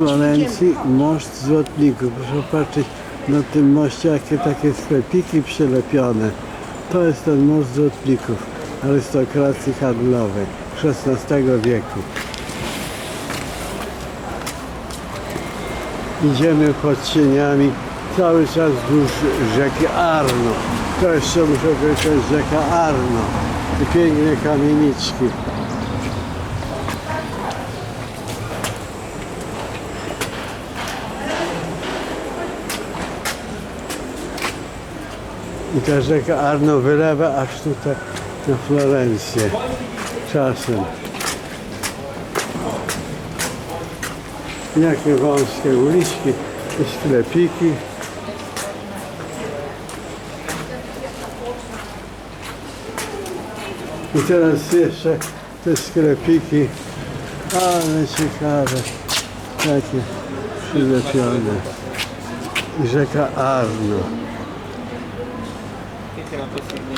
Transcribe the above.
Florencji most złotników. Proszę patrzeć na tym moście, jakie takie sklepiki przylepione. To jest ten most złotników arystokracji handlowej XVI wieku. Idziemy pod cieniami cały czas wzdłuż rzeki Arno. To jeszcze muszę powiedzieć, jest rzeka Arno. I piękne kamieniczki. I ta rzeka Arno wylewa aż tutaj na Florencję czasem. Jakie wąskie uliczki i sklepiki. I teraz jeszcze te sklepiki, ale ciekawe, takie przylepione. Rzeka Arno. literatura